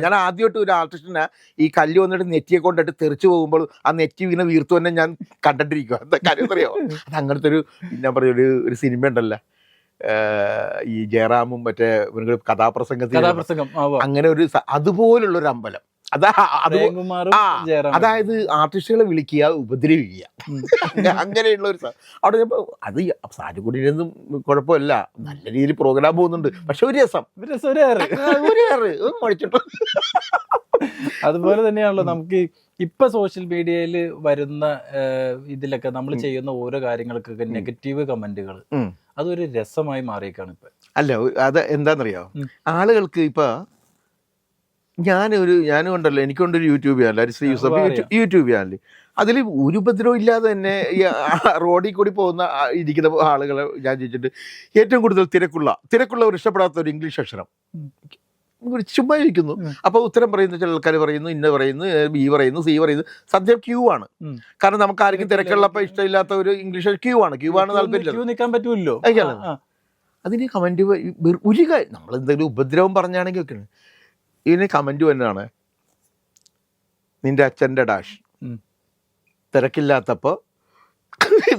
ഞാൻ ആദ്യമായിട്ട് ഒരു ആർട്ടിസ്റ്റിനെ ഈ കല്ല് വന്നിട്ട് നെറ്റിയെ കൊണ്ടിട്ട് തെറിച്ചു പോകുമ്പോൾ ആ നെറ്റി ഇങ്ങനെ വീർത്തു തന്നെ ഞാൻ കണ്ടിട്ടിരിക്കുക എന്താ കാര്യം അറിയോ അത് അങ്ങനത്തെ ഒരു ഞാൻ പറയും ഒരു ഒരു സിനിമ ഉണ്ടല്ലോ? ഈ ജയറാമും മറ്റേ കഥാപ്രസംഗത്തിൽ അങ്ങനെ ഒരു അതുപോലുള്ള ഒരു അമ്പലം. അതായത് ആർട്ടിസ്റ്റുകളെ വിളിക്കുക ഉപദ്രവിക്കുക. അങ്ങനെയുള്ള ഒരു അവിടെ ഞാൻ അത് സാറ്റുകുടിയിലൊന്നും കുഴപ്പമില്ല. നല്ല രീതിയിൽ പ്രോഗ്രാം പോകുന്നുണ്ട്. പക്ഷെ ഒരു രസം. മടിച്ചിട്ട്. അതുപോലെ തന്നെയാണല്ലോ നമുക്ക് ഇപ്പൊ സോഷ്യൽ മീഡിയയിൽ വരുന്ന ഇതിലൊക്കെ നമ്മൾ ചെയ്യുന്ന ഓരോ കാര്യങ്ങൾക്കൊക്കെ നെഗറ്റീവ് കമന്റുകൾ. അതൊരു രസമായി മാറിയേക്കാണ് ഇപ്പൊ. അല്ല അത് എന്താണെന്നറിയോ ആളുകൾക്ക് ഇപ്പൊ ഞാനൊരു ഞാനും ഉണ്ടല്ലോ എനിക്കുണ്ടൊരു YouTube channel Shri Yusuf YouTube channel അതിൽ ഒരു ഉപദ്രവം ഇല്ലാതെ തന്നെ ഈ റോഡിൽ കൂടി പോകുന്ന ഇരിക്കുന്ന ആളുകളെ ഞാൻ ചോദിച്ചിട്ട് ഏറ്റവും കൂടുതൽ തിരക്കുള്ള തിരക്കുള്ളവർ ഇഷ്ടപ്പെടാത്ത ഒരു ഇംഗ്ലീഷ് അക്ഷരം. ഒരു ചുമ്മാ ഇരിക്കുന്നു. അപ്പോൾ ഉത്തരം പറയുന്ന ചില ആൾക്കാർ പറയുന്നു ഇന്ന പറയുന്നു ബി പറയുന്നു സി പറയുന്നു സദ്യം ക്യൂ ആണ്. കാരണം നമുക്ക് ആർക്കും തിരക്കുള്ളപ്പോൾ ഇഷ്ടമില്ലാത്ത ഒരു ഇംഗ്ലീഷ് ക്യൂ ആണ്. ക്യൂ ആണ് താല്പര്യം. അതിന് കമന്റ് ഒരു കാര്യം നമ്മൾ എന്തെങ്കിലും ഉപദ്രവം പറഞ്ഞാണെങ്കിൽ ഒക്കെ ഇതിന് കമന്റ് വന്നതാണ് നിന്റെ അച്ഛന്റെ ഡാഷ് തിരക്കില്ലാത്തപ്പോൾ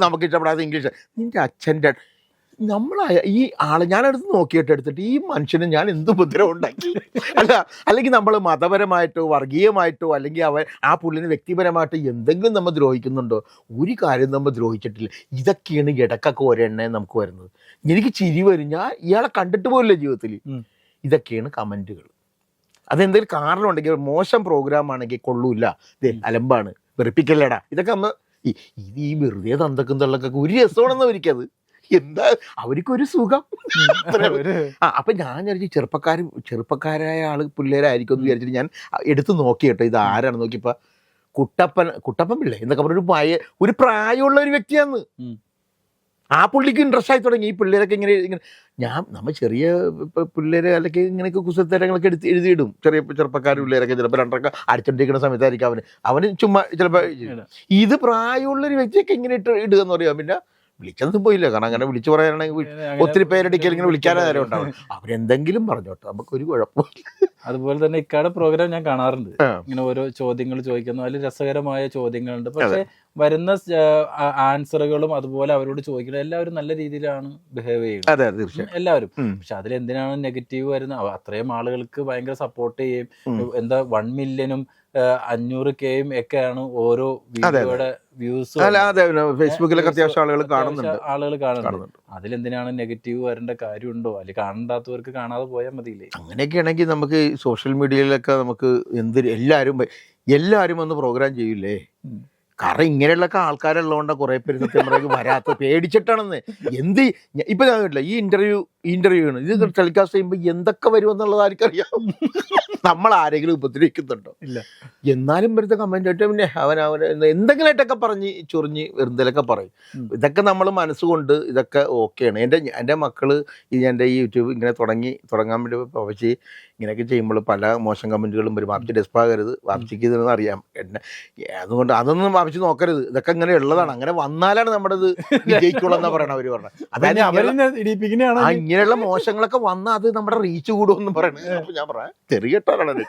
നമുക്ക് ഇഷ്ടപ്പെടാത്ത ഇംഗ്ലീഷ് നിന്റെ അച്ഛന്റെ നമ്മൾ ഈ ആളെ ഞാനടുത്ത് നോക്കിയിട്ട് എടുത്തിട്ട് ഈ മനുഷ്യന് ഞാൻ എന്ത് ഉപദ്രവം ഉണ്ടാക്കി? അല്ല അല്ലെങ്കിൽ നമ്മൾ മതപരമായിട്ടോ വർഗീയമായിട്ടോ അല്ലെങ്കിൽ അവൻ ആ പുള്ളിന് വ്യക്തിപരമായിട്ടോ എന്തെങ്കിലും നമ്മൾ ദ്രോഹിക്കുന്നുണ്ടോ? ഒരു കാര്യം നമ്മൾ ദ്രോഹിച്ചിട്ടില്ല. ഇതൊക്കെയാണ് ഇടക്കൊക്കെ ഒരെണ്ണേ നമുക്ക് വരുന്നത്. എനിക്ക് ചിരി വരും. ഞാൻ ഇയാളെ കണ്ടിട്ട് പോലില്ല ജീവിതത്തിൽ. ഇതൊക്കെയാണ് കമന്റുകൾ അതെന്തെങ്കിലും കാരണം ഉണ്ടെങ്കിൽ മോശം പ്രോഗ്രാം ആണെങ്കിൽ കൊള്ളൂല്ല ദേ അലമ്പാണ്. വെറുപ്പിക്കല്ലേടാ. ഇതൊക്കെ അന്ന് ഈ ഇത് ഈ വെറുതെ തന്തക്കും തള്ളക്കൊക്കെ ഒരു രസമാണെന്ന് അവർക്കത് എന്താ അവർക്കൊരു സുഖം. ആ അപ്പൊ ഞാൻ വിചാരിച്ചു ചെറുപ്പക്കാർ ചെറുപ്പക്കാരായ ആൾ പിള്ളേരായിരിക്കും എന്ന് വിചാരിച്ചിട്ട് ഞാൻ എടുത്തു നോക്കി കേട്ടോ. ഇത് ആരാണ് നോക്കിയപ്പോ കുട്ടപ്പൻ കുട്ടപ്പൻ പിള്ളേ എന്നൊക്കെ പറഞ്ഞ ഒരു പയ ഒരു പ്രായമുള്ള ഒരു വ്യക്തിയാന്ന്. ആ പുള്ളിക്ക് ഇൻട്രസ്റ്റ് ആയി തുടങ്ങി. ഈ പിള്ളേരൊക്കെ ഇങ്ങനെ ഇങ്ങനെ ഞാൻ നമ്മൾ ചെറിയ പിള്ളേര് അല്ലെങ്കിൽ ഇങ്ങനെയൊക്കെ കുസത്തരങ്ങളൊക്കെ എടുത്ത് എഴുതിയിടും. ചെറിയ ചെറുപ്പക്കാർ പിള്ളേരൊക്കെ ചിലപ്പോൾ രണ്ടൊക്കെ അടിച്ചോണ്ടിരിക്കുന്ന സമയത്തായിരിക്കും അവന്. അവന് ചുമ്മാ ചിലപ്പോൾ ഇത് പ്രായമുള്ളൊരു വ്യക്തിയൊക്കെ ഇങ്ങനെ ഇട്ട് ഇടുക എന്ന് പറയാം. പിന്നെ വിളിച്ചൊന്നും പോയില്ല. കാരണം അങ്ങനെ വിളിച്ചു പറയാനാണെങ്കിൽ ഒത്തിരി പേരടിക്കൽ ഇങ്ങനെ വിളിക്കാനേ നേരം ഉണ്ടാവും അവരെന്തെങ്കിലും പറഞ്ഞോട്ടെ. നമുക്കൊരു കുഴപ്പമില്ല. അതുപോലെ തന്നെ ഇക്കാടെ പ്രോഗ്രാം ഞാൻ കാണാറുണ്ട്. ഇങ്ങനെ ഓരോ ചോദ്യങ്ങൾ ചോദിക്കുന്നു. അതിൽ രസകരമായ ചോദ്യങ്ങളുണ്ട്. പക്ഷെ വരുന്ന ആൻസറുകളും അതുപോലെ അവരോട് ചോദിക്കുന്നത് എല്ലാവരും നല്ല രീതിയിലാണ് ബിഹേവ് ചെയ്യുന്നത്. എല്ലാവരും. പക്ഷെ അതിൽ എന്തിനാണ് നെഗറ്റീവ് വരുന്നത്? അത്രയും ആളുകൾക്ക് ഭയങ്കര സപ്പോർട്ട് ചെയ്യും. എന്താ വൺ മില്യനും അഞ്ഞൂറ് കെയും ഒക്കെയാണ് ഓരോ വീഡിയോയുടെ വ്യൂസ് അല്ല അതെ ഫേസ്ബുക്കിലൊക്കെ അത്യാവശ്യം ആളുകൾ കാണുന്നുണ്ട്. ആളുകൾ കാണുന്നുണ്ട്. അതിലെന്തിനാണ് നെഗറ്റീവ് വരേണ്ട കാര്യമുണ്ടോ? അല്ലെങ്കിൽ കാണണ്ടാത്തവർക്ക് കാണാതെ പോയാൽ മതിയില്ലേ? അങ്ങനെയൊക്കെ ആണെങ്കിൽ നമുക്ക് സോഷ്യൽ മീഡിയയിലൊക്കെ നമുക്ക് എന്ത് എല്ലാവരും എല്ലാവരും വന്ന് പ്രോഗ്രാം ചെയ്യില്ലേ. കാരണം ഇങ്ങനെയുള്ളൊക്കെ ആൾക്കാരുള്ളതുകൊണ്ട് കുറെ പേര് സത്യം പറയുക വരാത്ത പേടിച്ചിട്ടാണെന്ന്. എന്ത് ഇപ്പം ഞാൻ കേട്ടില്ല ഈ ഇന്റർവ്യൂ ഇന്റർവ്യൂ ആണ്. ഇത് ടെലികാസ്റ്റ് ചെയ്യുമ്പോൾ എന്തൊക്കെ വരുമെന്നുള്ളത് ആർക്കറിയാം? നമ്മൾ ആരെങ്കിലും ഉപദ്രവിക്കുന്നുണ്ടോ ഇല്ല. എന്നാലും വെറുതെ കമന്റ് ആയിട്ട് പിന്നെ അവൻ അവൻ എന്തെങ്കിലുമായിട്ടൊക്കെ പറഞ്ഞ് ചൊറിഞ്ഞ് വെറുതെലൊക്കെ പറയും. ഇതൊക്കെ നമ്മൾ മനസ്സുകൊണ്ട് ഇതൊക്കെ ഓക്കെയാണ് എന്റെ എന്റെ മക്കൾ ഈ എന്റെ ഈ യൂട്യൂബ് ഇങ്ങനെ തുടങ്ങി തുടങ്ങാൻ വേണ്ടി പവച്ചി ഇങ്ങനെയൊക്കെ ചെയ്യുമ്പോൾ പല മോശം കമന്റുകളും വരും. വാപ്പിച്ച് ഡെസ്പാകരുത് വാപ്പിച്ചിക്ക് ഇതെന്ന് അറിയാം. എന്നെ അതുകൊണ്ട് അതൊന്നും വാപ്പിച്ച് നോക്കരുത്. ഇതൊക്കെ ഇങ്ങനെ ഉള്ളതാണ്. അങ്ങനെ വന്നാലാണ് നമ്മുടെ ഇത് വിജയിക്കുള്ളൂ എന്നാ പറയണ അവർ പറഞ്ഞത് അതായത് ആ ഇങ്ങനെയുള്ള മോശങ്ങളൊക്കെ വന്നാൽ അത് നമ്മുടെ റീച്ച് കൂടുമെന്ന് പറയണത് ഞാൻ പറയാം. ചെറിയ കേട്ടാലാണ്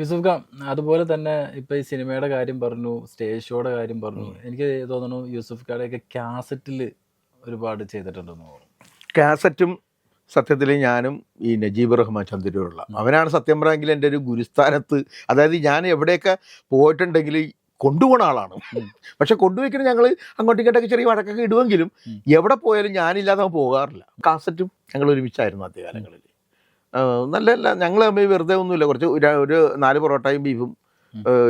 യൂസുഫ് ഖാൻ അതുപോലെ തന്നെ ഇപ്പൊ ഈ സിനിമയുടെ കാര്യം പറഞ്ഞു സ്റ്റേജ് ഷോയുടെ കാര്യം പറഞ്ഞു. എനിക്ക് തോന്നുന്നു യൂസുഫ് ഒക്കെ കാസറ്റിൽ ഒരുപാട് ചെയ്തിട്ടുണ്ടെന്ന് തോന്നുന്നു. കാസറ്റും സത്യത്തിൽ ഞാനും ഈ നജീബ് റഹ്മാൻ ചന്ദ്രൂരുള്ള അവനാണ് സത്യം പറയുമെങ്കിൽ എന്റെ ഒരു ഗുരുസ്ഥാനത്ത് അതായത് ഞാൻ എവിടെയൊക്കെ പോയിട്ടുണ്ടെങ്കിൽ കൊണ്ടുപോണ ആളാണ്. പക്ഷെ കൊണ്ടുപോയിക്കണം ഞങ്ങൾ അങ്ങോട്ടും ഇങ്ങോട്ടൊക്കെ ചെറിയ വഴക്കൊക്കെ ഇടുമെങ്കിലും എവിടെ പോയാലും ഞാനില്ലാതെ പോകാറില്ല. കാസറ്റും ഞങ്ങൾ ഒരുമിച്ചായിരുന്നു ആദ്യകാലങ്ങളിൽ നല്ലല്ല നല്ല നല്ല ഞങ്ങൾ തമ്മിൽ വെറുതെ ഒന്നുമില്ല. കുറച്ച് ഒരു- നാല് പൊറോട്ടയും ബീഫും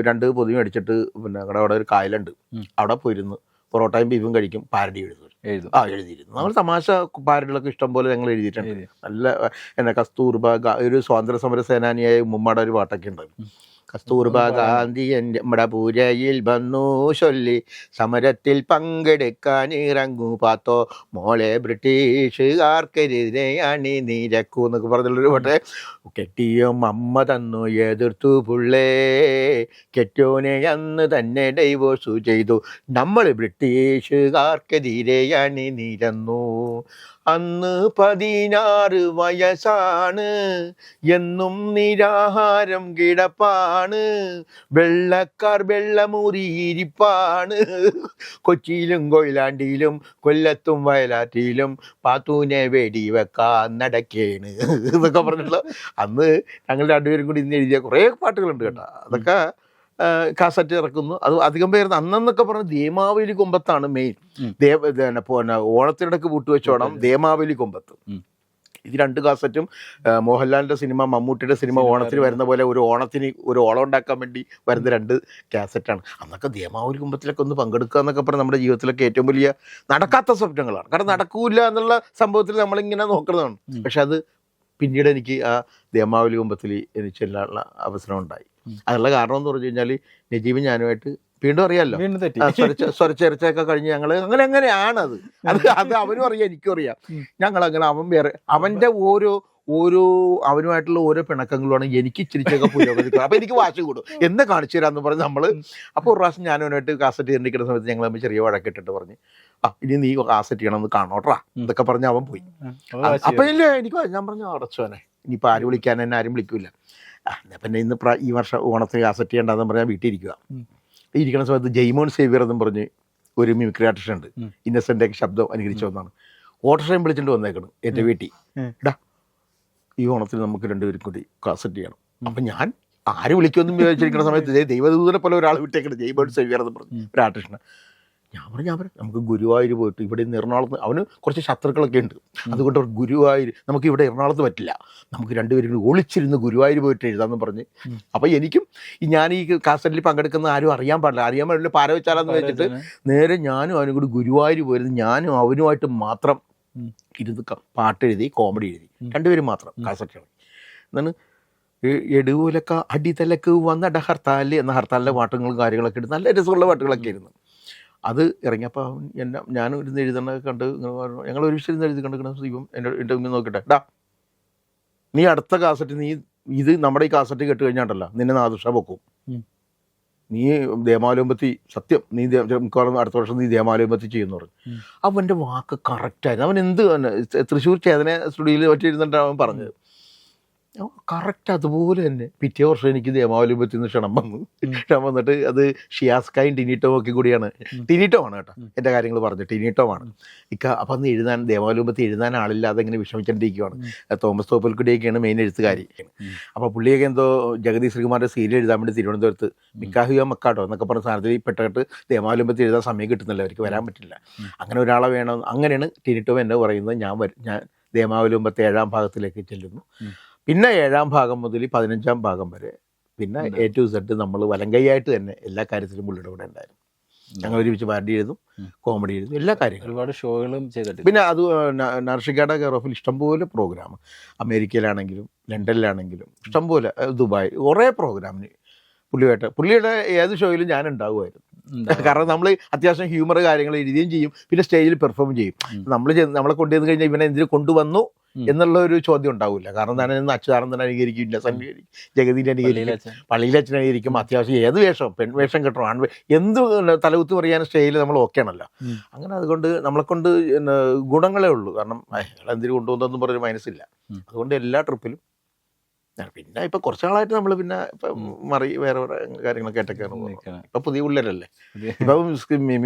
രണ്ട് പൊതിയും അടിച്ചിട്ട് പിന്നെ ഞങ്ങളുടെ അവിടെ ഒരു കായലുണ്ട്. അവിടെ പോയിരുന്ന്. പൊറോട്ടയും ബീഫും കഴിക്കും പാരഡി എഴുതും. എഴുതും. ആ എഴുതിയിരുന്നു. നമ്മൾ തമാശ പാരഡികളൊക്കെ ഇഷ്ടം പോലെ ഞങ്ങൾ എഴുതിയിട്ടുണ്ട്. നല്ല എന്നാ കസ്തൂർബ ഒരു സ്വാതന്ത്ര്യ സമര സേനാനിയായ ഉമ്മമ്മയുടെ ഒരു പാട്ടൊക്കെ ഉണ്ട് ഉം. കസ്തൂർബ ഗാന്ധി എന്റെ നമ്മുടെ പൂജയിൽ വന്നു ചൊല്ലി. സമരത്തിൽ പങ്കെടുക്കാൻ ഇറങ്ങൂ. പാത്തോ മോളെ ബ്രിട്ടീഷുകാർക്കെതിരെ അണി നീരക്കൂ എന്നൊക്കെ പറഞ്ഞുള്ളൊരു പാട്ട്. കെട്ടിയോ അമ്മ തന്നു എതിർത്തു പുള്ളേ. കെറ്റോനെ അന്ന് തന്നെ ഡൈവോഴ്സു ചെയ്തു. നമ്മൾ ബ്രിട്ടീഷുകാർക്കെതിരെ അണി നിരന്നു അന്ന് പതിനാറ് വയസ്സാണ്. എന്നും നിരാഹാരം കിടപ്പാണ്. വെള്ളക്കാർ വെള്ളമുറിയിരിപ്പാണ്. കൊച്ചിയിലും കൊയിലാണ്ടിയിലും കൊല്ലത്തും വയലാറ്റിയിലും പാത്തൂനെ വെടി വെക്കാൻ നടക്കേണ് എന്നൊക്കെ പറഞ്ഞിട്ടുള്ള അന്ന് ഞങ്ങൾ രണ്ടുപേരും കൂടി ഇന്ന് എഴുതിയ കുറേ പാട്ടുകളുണ്ട് കേട്ടോ. അതൊക്കെ കാസറ്റ് ഇറക്കുന്നു അത് അധികം പേര് അന്നെന്നൊക്കെ പറഞ്ഞ ദേമാവലി കൊമ്പത്താണ് മെയിൻ. ദേവ പിന്നെ ഓണത്തിനിടക്ക് പൂട്ടുവെച്ചോണം ദേമാവലി കൊമ്പത്ത്. ഇത് രണ്ട് കാസറ്റും മോഹൻലാലിന്റെ മോഹൻലാലിന്റെ സിനിമ മമ്മൂട്ടിയുടെ സിനിമ ഓണത്തിന് വരുന്ന- പോലെ ഒരു ഓണത്തിന് ഒരു ഓളം ഉണ്ടാക്കാൻ വേണ്ടി വരുന്ന രണ്ട് കാസറ്റാണ് അന്നൊക്കെ ദേമാവലി കുമ്പത്തിലൊക്കെ ഒന്ന് പങ്കെടുക്കുക എന്നൊക്കെ പറഞ്ഞാൽ നമ്മുടെ ജീവിതത്തിലൊക്കെ ഏറ്റവും വലിയ നടക്കാത്ത സ്വപ്നങ്ങളാണ് കാരണം നടക്കൂല എന്നുള്ള സംഭവത്തിൽ നമ്മളിങ്ങനെ നോക്കുന്നതാണ്. പക്ഷെ അത് പിന്നീട് എനിക്ക് ആ ദേമാവലി കുമ്പത്തിൽ എനിക്ക് ചെല്ലാനുള്ള അവസരം ഉണ്ടായി. അതിനുള്ള കാരണം എന്ന് പറഞ്ഞു കഴിഞ്ഞാൽ നജീബ് ഞാനുമായിട്ട് വീണ്ടും അറിയാമല്ലോ സ്വരച്ചേർച്ചയൊക്കെ കഴിഞ്ഞ് ഞങ്ങൾ അങ്ങനെ അങ്ങനെയാണ് അത് അത് അവനും അറിയാം എനിക്കും അറിയാം. ഞങ്ങൾ അങ്ങനെ അവൻ വേറെ അവന്റെ ഓരോ ഓരോ അവനുമായിട്ടുള്ള ഓരോ പിണക്കങ്ങളുമാണ് എനിക്ക് ഇച്ചിരിച്ചൊക്കെ പുരോഗതി അപ്പൊ എനിക്ക് വാശി കൂടും. എന്നെ കാണിച്ചു തരാന്ന് പറഞ്ഞ് നമ്മൾ അപ്പോൾ ഒരു പ്രാവശ്യം ഞാൻ അവനായിട്ട് കാസറ്റ് ചെയ്തിരിക്കുന്ന സമയത്ത് ഞങ്ങൾ തമ്മിൽ ചെറിയ വഴക്കിട്ടിട്ട് പറഞ്ഞ് ആ ഇനി നീ കാസറ്റ് ചെയ്യണമെന്ന് കാണോട്രാ കാണോട്ടാ എന്നൊക്കെ പറഞ്ഞ് അവൻ പോയി. അപ്പൊ ഇല്ലേ എനിക്ക് ഞാൻ പറഞ്ഞു അടച്ചോനെ ഇനിയിപ്പോൾ ആര് വിളിക്കാൻ എന്നെ ആരും വിളിക്കൂല. എന്നാ പിന്നെ ഇന്ന് പ്ര- ഈ വർഷം ഓണത്തിന് കാസറ്റ് ചെയ്യേണ്ടതെന്ന് പറഞ്ഞാൽ വീട്ടിൽ ഇരിക്കുക ഇരിക്കുന്ന സമയത്ത് ജെയ്മോൻ സേവിയർ എന്നും പറഞ്ഞ് ഒരു മിമിക്രി ആർട്ടിസ്റ്റ് ഉണ്ട്. ഇന്നസെന്റെ ശബ്ദം അനുകരിച്ച് വന്നാണ്. ഓട്ടോറിക്ഷയും വിളിച്ചിട്ട് വന്നേക്കണം എന്റെ വീട്ടിൽ. ഇടാ ഈ ഓണത്തിന് നമുക്ക് രണ്ടുപേരും കൂടി കാസറ്റ് ചെയ്യണം. അപ്പം ഞാൻ ആര് വിളിക്കുമെന്നും വിചാരിച്ചിരിക്കുന്ന സമയത്ത് ദൈവദൂതനെ പോലെ ഒരാൾ വിട്ടേക്കണം. ജെയ്മോൻ സേവിയർ എന്ന് പറഞ്ഞു. ഒരു ആർട്ടിസ്റ്റിന്. ഞാൻ പറഞ്ഞു ഞാൻ പറഞ്ഞു നമുക്ക് ഗുരുവായൂർ പോയിട്ട് ഇവിടെ നിന്ന് എറണാകുളത്ത് അവന് കുറച്ച് ശത്രുക്കളൊക്കെ ഉണ്ട്. അതുകൊണ്ട് അവർ ഗുരുവായൂർ നമുക്ക് ഇവിടെ എറണാകുളത്ത് പറ്റില്ല. നമുക്ക് രണ്ടുപേരും കൂടി ഒളിച്ചിരുന്ന് ഗുരുവായൂർ പോയിട്ട് എഴുതാമെന്ന് പറഞ്ഞ്. അപ്പോൾ എനിക്കും ഈ ഞാൻ ഈ കാസറ്റിൽ പങ്കെടുക്കുന്ന ആരും അറിയാൻ പാടില്ല. അറിയാൻ പാടില്ല പാര വെച്ചാലെന്ന് വെച്ചിട്ട് നേരെ ഞാനും അവനും കൂടി ഗുരുവായൂർ പോയിരുന്നു ഞാനും അവനുമായിട്ട് മാത്രം ഇരുന്ന് പാട്ട് എഴുതി കോമഡി എഴുതി. രണ്ടുപേരും മാത്രം. കാസറ്റ് എന്നാണ് എടുവിലൊക്കെ അടിതലക്ക് വന്നട ഹർത്താൽ എന്ന ഹർത്താലിന്റെ പാട്ടുകളും കാര്യങ്ങളൊക്കെ ഇട്ട് നല്ല രസമുള്ള പാട്ടുകളൊക്കെ ആയിരുന്നു. അത് ഇറങ്ങിയപ്പോൾ അവൻ എന്നെ ഞാനും ഇരുന്ന് എഴുതണ കണ്ട് ഇങ്ങനെ പറഞ്ഞു ഞങ്ങൾ ഒരു വിഷയം എഴുതി കണ്ടിരിക്കണം ദൈവം എന്റെ എന്റെ മുന്നിൽ നോക്കട്ടെ. ഡാ നീ അടുത്ത കാസറ്റ് നീ ഇത് നമ്മുടെ ഈ കാസറ്റ് കേട്ട് കഴിഞ്ഞാണ്ടല്ലോ നിന്നെ നാദുഷ പൊക്കും നീ ദേമാലോമ്പത്തി സത്യം നീ മിക്കവാറും അടുത്ത വർഷം നീ ദേമാലോമ്പത്തി ചെയ്യുന്നു പറഞ്ഞു. അവന്റെ വാക്ക് കറക്റ്റായിരുന്നു അവൻ എന്ത് തൃശ്ശൂർ ചേതന സ്റ്റുഡിയോയിൽ പറ്റിയിരുന്നിട്ടാണ് അവൻ പറഞ്ഞത്. കറക്റ്റ് അതുപോലെ തന്നെ. പിറ്റേ വർഷം എനിക്ക് ദേമാവലിമ്പത്തിൽ നിന്ന് ക്ഷണം വന്നു. ക്ഷണം വന്നിട്ട് അത് ഷിയാസ്കായും ടിനീറ്റോ ഒക്കെ കൂടിയാണ്. ഉം. ആണ് കേട്ടോ. എന്റെ കാര്യങ്ങൾ പറഞ്ഞു. ടിനീറ്റോ ആണ് ഇക്ക അപ്പം അന്ന് എഴുതാൻ ദേവാലയമ്പത്തിൽ എഴുതാൻ ആളില്ലാതെ ഇങ്ങനെ വിഷമിച്ചിട്ടിരിക്കുവാണ് തോമസ് തോപ്പൽക്കുടിയൊക്കെയാണ് മെയിൻ എഴുത്തുകാരി. അപ്പോൾ പുള്ളിയൊക്കെ എന്തോ ജഗദീഷ് ശ്രീകുമാറിന്റെ സീരിയൽ എഴുതാൻ വേണ്ടി തിരുവനന്തപുരത്ത്. മിക്കാഹിയോ മക്കാട്ടോ. എന്നൊക്കെ പറഞ്ഞ സാധനത്തിൽ പെട്ടിട്ട് ദേവാലയമ്പത്തിൽ എഴുതാൻ സമയം കിട്ടുന്നില്ല. അവർക്ക് വരാൻ പറ്റില്ല. അങ്ങനെ ഒരാളെ വേണം. അങ്ങനെയാണ് ടിനിറ്റോ എന്നെ പറയുന്നത്. ഞാൻ ഞാൻ ദേമാവലുമ്പത്തെ ഏഴാം ഭാഗത്തിലേക്ക് ചെല്ലുന്നു. പിന്നെ ഏഴാം ഭാഗം മുതൽ പതിനഞ്ചാം ഭാഗം വരെ പിന്നെ എ ടു സെഡ് നമ്മൾ വലങ്കൈയായിട്ട് തന്നെ എല്ലാ കാര്യത്തിലും പുള്ളിയുടെ കൂടെ ഉണ്ടായിരുന്നു. ഞങ്ങൾ ഒരുമിച്ച് പാർട്ടി എഴുതും കോമഡി എഴുതും എല്ലാ കാര്യങ്ങളും. ഒരുപാട് ഷോകളും ചെയ്തിട്ടുണ്ട്. പിന്നെ അത് നർഷികയുടെ കെയർ ഓഫിൽ ഇഷ്ടംപോലെ പ്രോഗ്രാം അമേരിക്കയിലാണെങ്കിലും ലണ്ടനിലാണെങ്കിലും ഇഷ്ടംപോലെ ദുബായ് കുറേ പ്രോഗ്രാമിന് പുള്ളിയായിട്ട്. പുള്ളിയുടെ ഏത് ഷോയിലും ഞാൻ ഉണ്ടാകുമായിരുന്നു കാരണം നമ്മൾ അത്യാവശ്യം ഹ്യൂമർ കാര്യങ്ങൾ എഴുതുകയും ചെയ്യും പിന്നെ സ്റ്റേജിൽ പെർഫോം ചെയ്യും. നമ്മൾ നമ്മളെ കൊണ്ടുവന്ന് കഴിഞ്ഞാൽ ഇവനെ എന്തിനു കൊണ്ടുവന്നു. എന്നുള്ള ഒരു ചോദ്യം ഉണ്ടാവില്ല കാരണം ഞാൻ ഇന്ന് അച്യുതാനന്ദൻ അനുകരിക്കും ജഗതിന്റെ ജഗദീനെ പള്ളിയിലെ അനുകരിക്കും അച്ഛൻ. അനുകരിക്കും അത്യാവശ്യം ഏത് വേഷം പെൺവേഷം കെട്ടണം ആൺ എന്ത് തലകുത്തി പറയാൻ സ്റ്റേജിൽ നമ്മൾ ഓക്കെ ആണല്ലോ. അങ്ങനെ അതുകൊണ്ട് നമ്മളെ കൊണ്ട് ഗുണങ്ങളേ ഉള്ളൂ. കാരണം എന്തിനു കൊണ്ടുവന്നെന്നും പറഞ്ഞൊരു മനസ്സില്ല. അതുകൊണ്ട് എല്ലാ ട്രിപ്പിലും പിന്നെ ഇപ്പൊ കുറച്ചാളായിട്ട് നമ്മൾ പിന്നെ ഇപ്പൊ മറി വേറെ വേറെ കാര്യങ്ങളൊക്കെ ആയിട്ടൊക്കെയാണ്. ഇപ്പൊ പുതിയ പിള്ളേരല്ലേ ഇപ്പൊ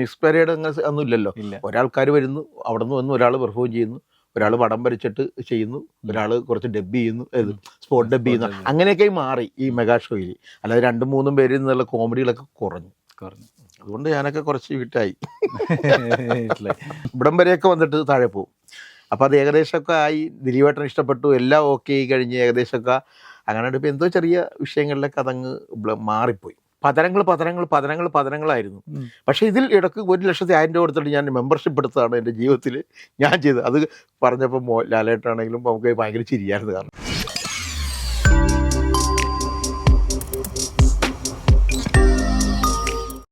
മിസ് പരേഡ് അങ്ങനെ ഒന്നും ഇല്ലല്ലോ. ഒരാൾക്കാർ വരുന്നു അവിടെ നിന്ന് വന്ന് ഒരാൾ പെർഫോം ചെയ്യുന്നു. ഒരാൾ പടം വരച്ചിട്ട് ചെയ്യുന്നു ഒരാൾ കുറച്ച് ഡബ് ചെയ്യുന്നു സ്പോട്ട് ഡബ് ചെയ്യുന്നു. അങ്ങനെയൊക്കെ മാറി ഈ മെഗാ ഷോയിൽ അല്ലാതെ രണ്ടും മൂന്നും പേരിൽ നിന്നുള്ള കോമഡികളൊക്കെ കുറഞ്ഞു. കുറഞ്ഞു. അതുകൊണ്ട് ഞാനൊക്കെ കുറച്ച് വിട്ടായി. ഇവിടം വരെയൊക്കെ വന്നിട്ട് താഴെ പോകും. അപ്പോൾ അത് ഏകദേശമൊക്കെ ആയി. ദിലീപേട്ടൻ ഇഷ്ടപ്പെട്ടു. എല്ലാം ഓക്കെ ആയി കഴിഞ്ഞ് ഏകദേശമൊക്കെ. അങ്ങനെ ഇപ്പോൾ എന്തോ ചെറിയ വിഷയങ്ങളിലൊക്കെ അതങ്ങ് മാറിപ്പോയി. പതനങ്ങൾ പതനങ്ങൾ പതനങ്ങൾ പതനങ്ങളായിരുന്നു. പക്ഷേ ഇതിൽ ഇടയ്ക്ക് ഒരു ലക്ഷത്തി ആയിരം രൂപ കൊടുത്തിട്ട് ഞാൻ മെമ്പർഷിപ്പ് എടുത്തതാണ് എന്റെ ജീവിതത്തിൽ ഞാൻ ചെയ്തത്. അത് പറഞ്ഞപ്പോൾ ലാലേട്ടാണെങ്കിലും നമുക്ക് ഭയങ്കര ചിരിയായിരുന്നു കാരണം.